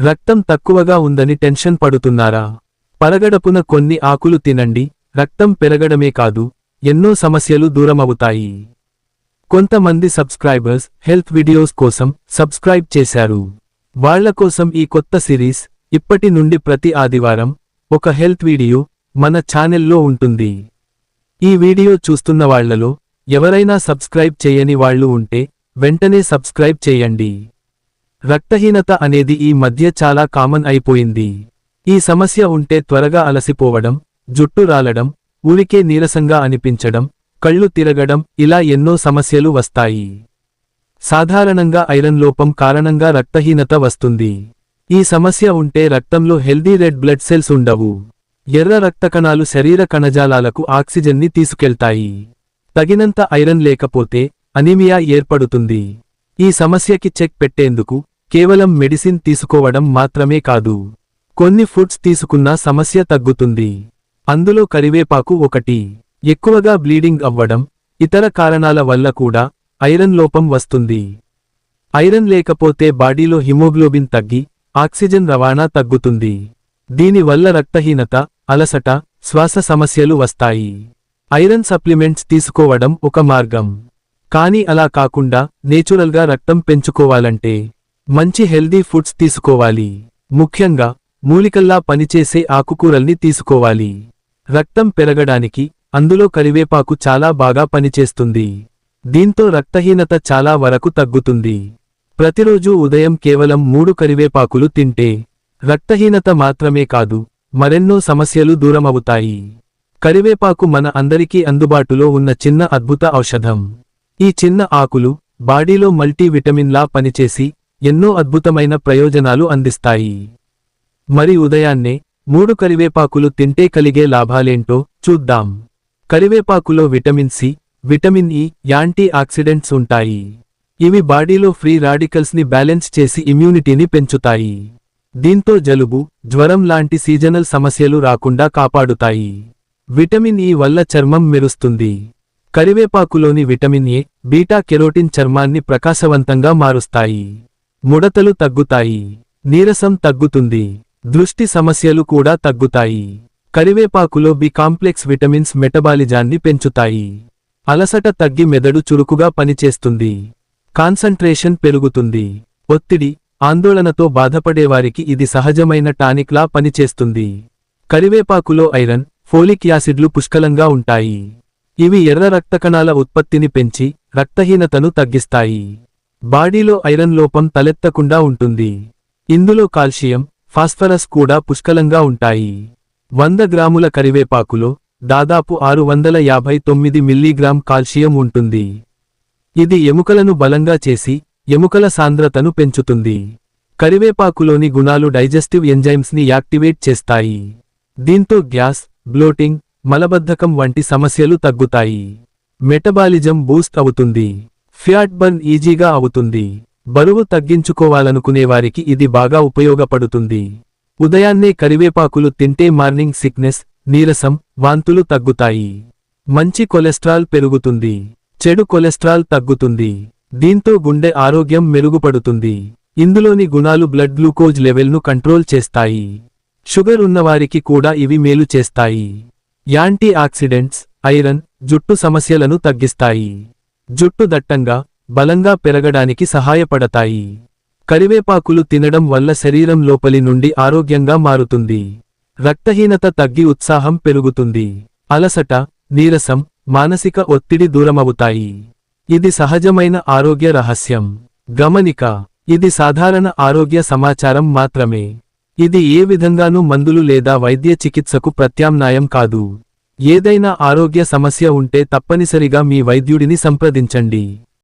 రక్తం తక్కువగా ఉందని టెన్షన్ పడుతున్నారా? పరగడపున కొన్ని ఆకులు తినండి. రక్తం పెరగడమే కాదు ఎన్నో సమస్యలు దూరమవుతాయి. కొంతమంది సబ్స్క్రైబర్స్ హెల్త్ వీడియోస్ కోసం సబ్స్క్రైబ్ చేశారు. వాళ్ళ కోసం ఈ కొత్త సిరీస్ ఇప్పటి నుండి ప్రతి ఆదివారం ఒక హెల్త్ వీడియో మన ఛానెల్లో ఉంటుంది. ఈ వీడియో చూస్తున్న వాళ్ళలో ఎవరైనా సబ్స్క్రైబ్ చేయని వాళ్ళు ఉంటే వెంటనే సబ్స్క్రైబ్ చేయండి. రక్తహీనత అనేది ఈ మధ్య చాలా కామన్ అయిపోయింది. ఈ సమస్య ఉంటే త్వరగా అలసిపోవడం జుట్టు రాలడం ఊరికే నీరసంగా అనిపించడం కళ్ళు తిరగడం ఇలా ఎన్నో సమస్యలు వస్తాయి. సాధారణంగా ఐరన్ లోపం కారణంగా రక్తహీనత వస్తుంది. ఈ సమస్య ఉంటే రక్తంలో హెల్దీ రెడ్ బ్లడ్ సెల్స్ ఉండవు. ఎర్ర రక్త కణాలు శరీర కణజాలాలకు ఆక్సిజన్ని తీసుకెళ్తాయి. తగినంత ఐరన్ లేకపోతే అనిమియా ఏర్పడుతుంది. ఈ సమస్యకి చెక్ పెట్టేందుకు కేవలం మెడిసిన్ తీసుకోవడం మాత్రమే కాదు. కొన్ని ఫుడ్స్ తీసుకున్నా సమస్య తగ్గుతుంది. అందులో కరివేపాకు ఒకటి. ఎక్కువగా బ్లీడింగ్ అవ్వడం ఇతర కారణాల వల్ల కూడా ఐరన్ లోపం వస్తుంది. ఐరన్ లేకపోతే బాడీలో హిమోగ్లోబిన్ తగ్గి ఆక్సిజన్ రవాణా తగ్గుతుంది. దీనివల్ల రక్తహీనత అలసట శ్వాస సమస్యలు వస్తాయి. ఐరన్ సప్లిమెంట్స్ తీసుకోవడం ఒక మార్గం. కానీ అలా కాకుండా నేచురల్గా రక్తం పెంచుకోవాలంటే మంచి హెల్దీ ఫుడ్స్ తీసుకోవాలి. ముఖ్యంగా మూలికల్లా పనిచేసే ఆకుకూరల్ని తీసుకోవాలి. రక్తం పెరగడానికి అందులో కరివేపాకు చాలా బాగా పనిచేస్తుంది. దీంతో రక్తహీనత చాలా వరకు తగ్గుతుంది. ప్రతిరోజు ఉదయం కేవలం మూడు కరివేపాకులు తింటే రక్తహీనత మాత్రమే కాదు మరెన్నో సమస్యలు దూరమవుతాయి. కరివేపాకు మన అందరికీ అందుబాటులో ఉన్న చిన్న అద్భుత ఔషధం. ఈ చిన్న ఆకులు బాడీలో మల్టీవిటమిన్లా పనిచేసి ఎన్నో అద్భుతమైన ప్రయోజనాలు అందిస్తాయి. మరి ఉదయాన్నే మూడు కరివేపాకులు తింటే కలిగే లాభాలేంటో చూద్దాం. కరివేపాకులో vitamin C vitamin E antioxidants ఉంటాయి. ఇవి బాడీలో ఫ్రీ రాడికల్స్ని బ్యాలెన్స్ చేసి ఇమ్యూనిటీని పెంచుతాయి. దీంతో జలుబు జ్వరం లాంటి సీజనల్ సమస్యలు రాకుండా కాపాడుతాయి. విటమిన్ ఇ వల్ల చర్మం మెరుస్తుంది. కరివేపాకులోని విటమిన్ ఏ బీటా కెరోటిన్ చర్మాన్ని ప్రకాశవంతంగా మారుస్తాయి. ముడతలు తగ్గుతాయి. నీరసం తగ్గుతుంది. దృష్టి సమస్యలు కూడా తగ్గుతాయి. కరివేపాకులో బి కాంప్లెక్స్ విటమిన్స్ మెటబాలిజాన్ని పెంచుతాయి. అలసట తగ్గి మెదడు చురుకుగా పనిచేస్తుంది. కాన్సంట్రేషన్ పెరుగుతుంది. ఒత్తిడి ఆందోళనతో బాధపడేవారికి ఇది సహజమైన టానిక్లా పనిచేస్తుంది. కరివేపాకులో ఐరన్ ఫోలిక్ యాసిడ్లు పుష్కలంగా ఉంటాయి. ఇవి ఎర్ర రక్త కణాల ఉత్పత్తిని పెంచి రక్తహీనతను తగ్గిస్తాయి. బాడీలో ఐరన్ లోపం తలెత్తకుండా ఉంటుంది. ఇందులో కాల్షియం ఫాస్ఫరస్ కూడా పుష్కలంగా ఉంటాయి. వంద గ్రాముల కరివేపాకులో దాదాపు ఆరు వందల యాభై తొమ్మిది మిల్లీగ్రామ్ కాల్షియం ఉంటుంది. ఇది ఎముకలను బలంగా చేసి ఎముకల సాంద్రతను పెంచుతుంది. కరివేపాకులోని గుణాలు డైజెస్టివ్ ఎంజైమ్స్ని యాక్టివేట్ చేస్తాయి. దీంతో గ్యాస్ బ్లోటింగ్ మలబద్ధకం వంటి సమస్యలు తగ్గుతాయి. మెటబాలిజం బూస్ట్ అవుతుంది. ఫ్యాట్ బర్న్ ఈజీగా అవుతుంది. బరువు తగ్గించుకోవాలనుకునేవారికి ఇది బాగా ఉపయోగపడుతుంది. ఉదయాన్నే కరివేపాకులు తింటే మార్నింగ్ సిక్నెస్ నీరసం వాంతులు తగ్గుతాయి. మంచి కొలెస్ట్రాల్ పెరుగుతుంది. చెడు కొలెస్ట్రాల్ తగ్గుతుంది. దీంతో గుండె ఆరోగ్యం మెరుగుపడుతుంది. ఇందులోని గుణాలు బ్లడ్ గ్లూకోజ్ లెవెల్ను కంట్రోల్ చేస్తాయి. షుగర్ ఉన్నవారికి కూడా ఇవి మేలు చేస్తాయి. యాంటీ ఆక్సిడెంట్స్ ఐరన్ జుట్టు సమస్యలను తగ్గిస్తాయి. జుట్టు దట్టంగా బలంగా పెరగడానికి సహాయపడతాయి. కరివేపాకులు తినడం వల్ల శరీరం లోపలి నుండి ఆరోగ్యంగా మారుతుంది. రక్తహీనత తగ్గి ఉత్సాహం పెరుగుతుంది. అలసట నీరసం మానసిక ఒత్తిడి దూరమవుతాయి. ఇది సహజమైన ఆరోగ్య రహస్యం. గమనిక ఇది సాధారణ ఆరోగ్య సమాచారం మాత్రమే. ఇది ఏ విధంగానూ మందులు లేదా వైద్య చికిత్సకు ప్రత్యామ్నాయం కాదు. ఏదైనా ఆరోగ్య సమస్య ఉంటే తప్పనిసరిగా మీ వైద్యుడిని సంప్రదించండి.